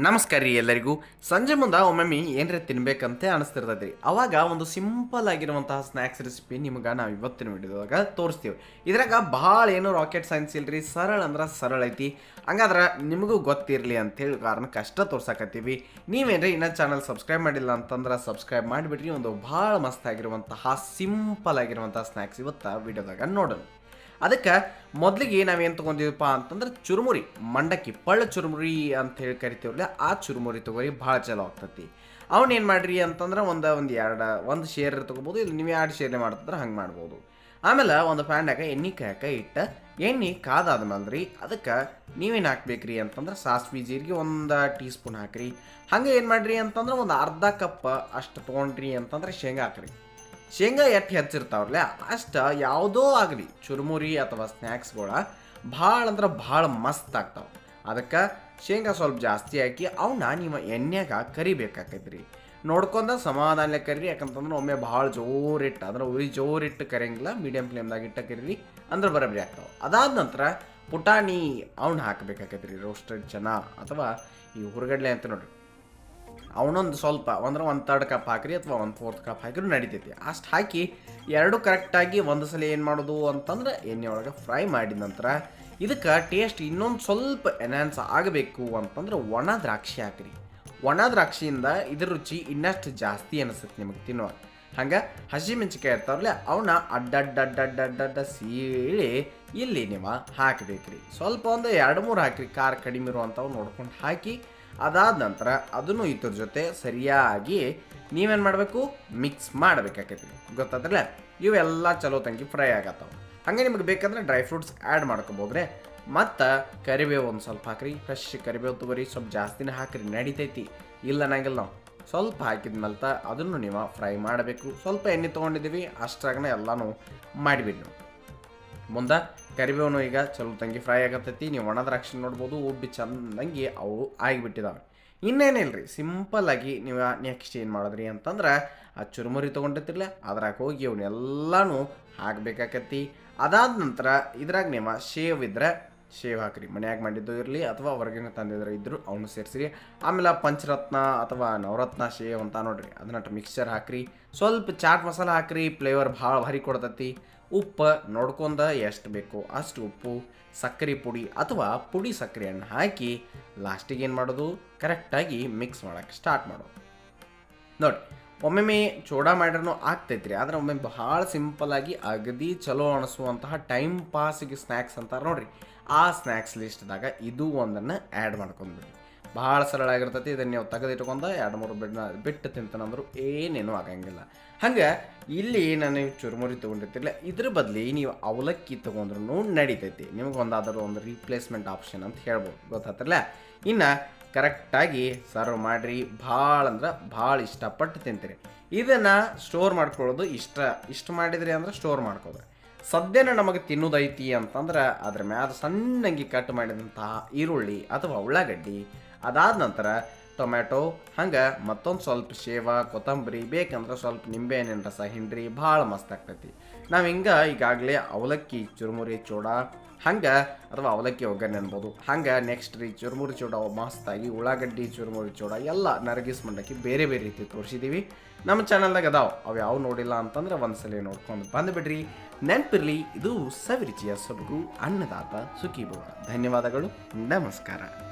ನಮಸ್ಕಾರ ರೀ ಎಲ್ಲರಿಗೂ. ಸಂಜೆ ಮುಂದೆ ಒಮ್ಮೊಮ್ಮೆ ಏನರ ತಿನ್ಬೇಕಂತೆ ಅನಿಸ್ತಿರ್ತೈತಿ ರೀ ಅವಾಗ ಒಂದು ಸಿಂಪಲ್ ಆಗಿರುವಂತಹ ಸ್ನ್ಯಾಕ್ಸ್ ರೆಸಿಪಿ ನಿಮ್ಗೆ ನಾವು ಇವತ್ತಿನ ವಿಡಿಯೋದಾಗ ತೋರಿಸ್ತೀವಿ. ಇದ್ರಾಗ ಭಾಳ ಏನು ರಾಕೆಟ್ ಸೈನ್ಸ್ ಇಲ್ರಿ, ಸರಳ ಅಂದ್ರೆ ಸರಳ ಐತಿ. ಹಂಗಾದ್ರೆ ನಿಮಗೂ ಗೊತ್ತಿರಲಿ ಅಂತೇಳಿ ಕಾರಣಕ್ಕೆ ಅಷ್ಟ ತೋರ್ಸಕತ್ತೀವಿ. ನೀವೇನ್ರಿ ಇನ್ನೂ ಚಾನಲ್ ಸಬ್ಸ್ಕ್ರೈಬ್ ಮಾಡಿಲ್ಲ ಅಂತಂದ್ರೆ ಸಬ್ಸ್ಕ್ರೈಬ್ ಮಾಡಿಬಿಡ್ರಿ. ಒಂದು ಭಾಳ ಮಸ್ತ್ ಆಗಿರುವಂತಹ, ಸಿಂಪಲ್ ಆಗಿರುವಂತಹ ಸ್ನ್ಯಾಕ್ಸ್ ಇವತ್ತು ವಿಡಿಯೋದಾಗ ನೋಡೋಣ. ಅದಕ್ಕೆ ಮೊದಲಿಗೆ ನಾವೇನು ತೊಗೊಂಡಿವಪ್ಪ ಅಂತಂದ್ರೆ ಚುರುಮುರಿ, ಮಂಡಕ್ಕಿ, ಪಳ್ಳ ಚುರುಮುರಿ ಅಂತ ಹೇಳಿ ಕರಿತೀವಲ್ಲ ಆ ಚುರುಮುರಿ ತೊಗೊರಿ ಭಾಳ ಚಲೋ ಆಗ್ತತಿ. ಅವನೇನು ಏನು ಮಾಡ್ರಿ ಅಂತಂದ್ರೆ ಒಂದು ಒಂದು ಎರಡು, ಒಂದು ಶೇರ್ ತೊಗೋಬೋದು ಇಲ್ಲಿ ನೀವು ಎರಡು ಶೇರ್ ಮಾಡ್ತಂದ್ರೆ ಹಂಗೆ ಮಾಡ್ಬೋದು. ಆಮೇಲೆ ಒಂದು ಪ್ಯಾನ್ಯಾಗ ಎಣ್ಣೆ ಕಾಯಕ ಇಟ್ಟ, ಎಣ್ಣೆ ಕಾದಾದ್ಮೇಲೆ ರೀ ಅದಕ್ಕೆ ನೀವೇನು ಹಾಕ್ಬೇಕ್ರಿ ಅಂತಂದ್ರೆ ಸಾಸ್ವಿ ಜೀರಿಗೆ ಒಂದು ಟೀ ಸ್ಪೂನ್ ಹಾಕ್ರಿ. ಹಂಗೆ ಏನು ಮಾಡ್ರಿ ಅಂತಂದ್ರೆ ಒಂದು ಅರ್ಧ ಕಪ್ ಅಷ್ಟು ತೊಗೊಂಡ್ರಿ ಅಂತಂದ್ರೆ ಶೇಂಗಾ ಹಾಕ್ರಿ. ಶೇಂಗಾ ಎಟ್ಟು ಹೆಚ್ಚಿರ್ತಾವ್ರಲ್ಲ ಅಷ್ಟ ಯಾವುದೋ ಆಗಲಿ, ಚುರುಮುರಿ ಅಥವಾ ಸ್ನ್ಯಾಕ್ಸ್ಗಳ ಭಾಳ ಅಂದ್ರೆ ಭಾಳ ಮಸ್ತ್ ಆಗ್ತಾವೆ. ಅದಕ್ಕೆ ಶೇಂಗಾ ಸ್ವಲ್ಪ ಜಾಸ್ತಿ ಹಾಕಿ ಅವನ್ನ ನಿಮ್ಮ ಎಣ್ಣೆಗೆ ಕರಿಬೇಕಾಕೈತ್ರಿ. ನೋಡ್ಕೊಂಡ ಸಮಾಧಾನ ಕರೀರಿ, ಯಾಕಂತಂದ್ರೆ ಒಮ್ಮೆ ಭಾಳ ಜೋರಿಟ್ಟು ಅಂದ್ರೆ ಉರಿ ಜೋರಿಟ್ಟು ಕರಿಯಂಗಿಲ್ಲ ಮೀಡಿಯಮ್ ಫ್ಲೇಮ್ದಾಗ ಇಟ್ಟ ಕರೀರಿ, ಅಂದ್ರೆ ಬರಬರಿ ಆಗ್ತಾವೆ. ಅದಾದ ನಂತರ ಪುಟಾಣಿ ಅವನ್ನ ಹಾಕಬೇಕಾಕೈತ್ರಿ ರೋಸ್ಟೆಡ್ ಚೆನ್ನ ಅಥವಾ ಈ ಹುರಗಡ್ಲೆ ಅಂತ ನೋಡ್ರಿ. ಅವನೊಂದು ಸ್ವಲ್ಪ ಅಂದ್ರೆ ಒಂದು ತರ್ಡ್ ಕಪ್ ಹಾಕ್ರಿ ಅಥವಾ ಒಂದು ಫೋರ್ತ್ ಕಪ್ ಹಾಕಿದ್ರು ನಡಿತೈತಿ. ಅಷ್ಟು ಹಾಕಿ ಎರಡು ಕರೆಕ್ಟಾಗಿ ಒಂದು ಸಲ ಏನು ಮಾಡೋದು ಅಂತಂದ್ರೆ ಎಣ್ಣೆ ಒಳಗೆ ಫ್ರೈ ಮಾಡಿದ ನಂತರ ಇದಕ್ಕೆ ಟೇಸ್ಟ್ ಇನ್ನೊಂದು ಸ್ವಲ್ಪ ಎನ್ಹಾನ್ಸ್ ಆಗಬೇಕು ಅಂತಂದ್ರೆ ಒಣ ದ್ರಾಕ್ಷಿ ಹಾಕ್ರಿ. ಒಣ ದ್ರಾಕ್ಷಿಯಿಂದ ಇದ್ರ ರುಚಿ ಇನ್ನಷ್ಟು ಜಾಸ್ತಿ ಅನಿಸುತ್ತೆ ನಿಮಗೆ ತಿನ್ನುವಾಗ ಹಂಗೆ. ಹಸಿಮೆಣ್ಸಿಕಾಯಿ ಇರ್ತಾವಲ್ಲ ಅವನ್ನ ಅಡ್ಡಡ್ಡಡ್ಡಡ್ಡಡ್ಡ ಸೀಳಿ ಇಲ್ಲಿ ನೀವು ಹಾಕಬೇಕ್ರಿ. ಸ್ವಲ್ಪ ಒಂದು ಎರಡು ಮೂರು ಹಾಕ್ರಿ, ಖಾರ ಕಡಿಮೆ ಇರುವಂಥವು ನೋಡ್ಕೊಂಡು ಹಾಕಿ ಅದಾದ ನಂತರ ಅದನ್ನು ಇದ್ರ ಜೊತೆ ಸರಿಯಾಗಿ ನೀವೇನು ಮಾಡಬೇಕು? ಮಿಕ್ಸ್ ಮಾಡಬೇಕಾಕೈತಿ ಗೊತ್ತಾದ್ರಲ್ಲ? ಇವೆಲ್ಲ ಚಲೋ ತಂಗಿ ಫ್ರೈ ಆಗತ್ತವ. ಹಾಗೆ ನಿಮಗೆ ಬೇಕಂದ್ರೆ ಡ್ರೈ ಫ್ರೂಟ್ಸ್ ಆ್ಯಡ್ ಮಾಡ್ಕೊಬೋದ್ರೆ. ಮತ್ತು ಕರಿಬೇವು ಒಂದು ಸ್ವಲ್ಪ ಹಾಕ್ರಿ. ಫ್ರೆಶ್ ಕರಿಬೇವು ತಗೋರಿ. ಸ್ವಲ್ಪ ಜಾಸ್ತಿನೇ ಹಾಕ್ರಿ. ನಡಿತೈತಿ. ಇಲ್ಲ ಅನ್ನಂಗಿಲ್ಲ ನಾವು. ಸ್ವಲ್ಪ ಹಾಕಿದ್ಮೇಲೆ ತ ಅದನ್ನು ನೀವು ಫ್ರೈ ಮಾಡಬೇಕು. ಸ್ವಲ್ಪ ಎಣ್ಣೆ ತೊಗೊಂಡಿದ್ದೀವಿ. ಅಷ್ಟ್ರಾಗನೇ ಎಲ್ಲನೂ ಮಾಡಿಬಿಡಿ ನಾವು. ಮುಂದೆ ಕರಿಬೇವನು ಈಗ ಚಲೋ ತಂಗಿ ಫ್ರೈ ಆಗತ್ತೈತಿ, ನೀವು ಒಣ ದ್ರಾಕ್ಷಿ ನೋಡ್ಬೋದು, ಉಬ್ಬಿ ಚಂದಂಗಿ ಅವು ಆಗಿಬಿಟ್ಟಿದಾವೆ. ಇನ್ನೇನಿಲ್ಲ ರೀ ನೀವು ನೆಕ್ಸ್ಟ್ ಏನು ಮಾಡಿದ್ರಿ ಅಂತಂದ್ರೆ, ಆ ಚುರುಮುರಿ ತೊಗೊಂಡಿರ್ತಿರ್ಲ, ಅದ್ರಾಗ ಹೋಗಿ ಅವನ್ನೆಲ್ಲನೂ ಹಾಕಬೇಕಾಕತ್ತಿ. ಅದಾದ ನಂತರ ಇದ್ರಾಗ ನೀವು ಶೇವ್ ಇದ್ರೆ ಶೇವ್ ಹಾಕ್ರಿ, ಮನ್ಯಾಗ ಮಾಡಿದ್ದು ಇರಲಿ ಅಥವಾ ಹೊರಗಿನ ತಂದಿದ್ರೆ ಇದ್ರು ಅವನು ಸೇರಿಸ್ರಿ. ಆಮೇಲೆ ಪಂಚರತ್ನ ಅಥವಾ ನವರತ್ನ ಶೇವ್ ಅಂತ ನೋಡ್ರಿ, ಅದನ್ನ ಮಿಕ್ಸ್ಚರ್ ಹಾಕ್ರಿ. ಸ್ವಲ್ಪ ಚಾಟ್ ಮಸಾಲ ಹಾಕ್ರಿ ಫ್ಲೇವರ್ ಭಾಳ ಭಾರಿ ಕೊಡ್ತೈತಿ. ಉಪ್ಪು ನೋಡ್ಕೊಂಡ ಎಷ್ಟು ಬೇಕು ಅಷ್ಟು ಉಪ್ಪು, ಸಕ್ಕರೆ ಪುಡಿ ಅಥವಾ ಪುಡಿ ಸಕ್ಕರೆಯನ್ನು ಹಾಕಿ ಲಾಸ್ಟಿಗೆ ಏನು ಮಾಡೋದು? ಕರೆಕ್ಟಾಗಿ ಮಿಕ್ಸ್ ಮಾಡೋಕ್ಕೆ ಸ್ಟಾರ್ಟ್ ಮಾಡೋದು ನೋಡಿ ಒಮ್ಮೊಮ್ಮೆ ಚೂಡ ಮಾಡ್ರೂ ಆಗ್ತೈತೆ ರೀ ಆದರೆ ಒಮ್ಮೆ ಭಾಳ ಸಿಂಪಲ್ಲಾಗಿ ಅಗದಿ ಚಲೋ ಅನಿಸುವಂತಹ ಟೈಮ್ ಪಾಸಿಗೆ ಸ್ನ್ಯಾಕ್ಸ್ ಅಂತಾರೆ ನೋಡ್ರಿ. ಆ ಸ್ನ್ಯಾಕ್ಸ್ ಲಿಸ್ಟ್ದಾಗ ಇದು ಒಂದನ್ನು ಆ್ಯಡ್ ಮಾಡ್ಕೊಂಡ್ಬಿಡಿ. ಭಾಳ ಸರಳ ಆಗಿರ್ತೈತಿ, ಇದನ್ನು ನೀವು ತೆಗೆದಿಟ್ಕೊಂಡ ಎರಡು ಮೂರು ಬೆಡ್ನ ಬಿಟ್ಟು ತಿಂತಾನಂದ್ರು ಏನೇನೂ ಆಗಂಗಿಲ್ಲ. ಹಂಗೆ ಇಲ್ಲಿ ನಾನು ನೀವು ಚುರುಮುರಿ ತೊಗೊಂಡಿರ್ತಿಲ್ಲ ಇದ್ರ ಬದಲಿ ನೀವು ಅವಲಕ್ಕಿ ತೊಗೊಂಡ್ರೂ ನಡೀತೈತಿ. ನಿಮ್ಗೆ ಒಂದಾದರೂ ಒಂದು ರೀಪ್ಲೇಸ್ಮೆಂಟ್ ಆಪ್ಷನ್ ಅಂತ ಹೇಳ್ಬೋದು. ಗೊತ್ತಾತ್ರಲ್ಲ ಇನ್ನು ಕರೆಕ್ಟಾಗಿ ಸರ್ವ್ ಮಾಡಿರಿ. ಭಾಳ ಅಂದ್ರೆ ಭಾಳ ಇಷ್ಟಪಟ್ಟು ತಿಂತೀರಿ. ಇದನ್ನು ಸ್ಟೋರ್ ಮಾಡ್ಕೊಳ್ಳೋದು ಇಷ್ಟ ಇಷ್ಟು ಮಾಡಿದ್ರಿ ಅಂದ್ರೆ ಸ್ಟೋರ್ ಮಾಡ್ಕೋದು ಸದ್ಯನ ನಮಗೆ ತಿನ್ನೋದೈತಿ ಅಂತಂದ್ರೆ ಅದ್ರ ಮ್ಯಾಲ ಸಣ್ಣಂಗಿ ಕಟ್ ಮಾಡಿದಂತಹ ಈರುಳ್ಳಿ ಅಥವಾ ಉಳ್ಳಾಗಡ್ಡಿ, ಅದಾದ ನಂತರ ಟೊಮ್ಯಾಟೊ, ಹಂಗೆ ಮತ್ತೊಂದು ಸ್ವಲ್ಪ ಶೇವ, ಕೊತ್ತಂಬರಿ, ಬೇಕಂದ್ರೆ ಸ್ವಲ್ಪ ನಿಂಬೆಹಣ್ಣಿನ ರಸ, ಹಿಂಡ್ರಿ ಭಾಳ ಮಸ್ತ್ ಆಗ್ತೈತಿ. ನಾವು ಹಿಂಗೆ ಈಗಾಗಲೇ ಅವಲಕ್ಕಿ, ಚುರುಮುರಿ, ಚೂಡ ಹಂಗೆ ಅಥವಾ ಅವಲಕ್ಕಿ ಒಗ್ಗರಣೆ ಅನ್ಬೋದು. ಹಂಗೆ ನೆಕ್ಸ್ಟ್ ರೀ ಚುರುಮುರಿ ಚೂಡ, ಮಸ್ತಾಗಿ ಉಳ್ಳಾಗಡ್ಡಿ, ಚುರುಮುರಿ ಚೂಡ, ಎಲ್ಲ ನರಗಿಸ್ ಮಂಡಕ್ಕಿ ಬೇರೆ ಬೇರೆ ರೀತಿ ತೋರಿಸಿದ್ದೀವಿ ನಮ್ಮ ಚಾನಲ್ದಾಗ ಅದಾವ, ಅವು ಯಾವ ನೋಡಿಲ್ಲ ಅಂತಂದ್ರೆ ಒಂದ್ಸಲ ನೋಡ್ಕೊಂಡು ಬಂದ್ಬಿಡ್ರಿ. ನೆನಪಿರ್ಲಿ, ಇದು ಸವಿರುಚಿಯ ಸೊಬಗು, ಅನ್ನದಾತ ಸುಖಿ ಧನ್ಯವಾದಗಳು, ನಮಸ್ಕಾರ.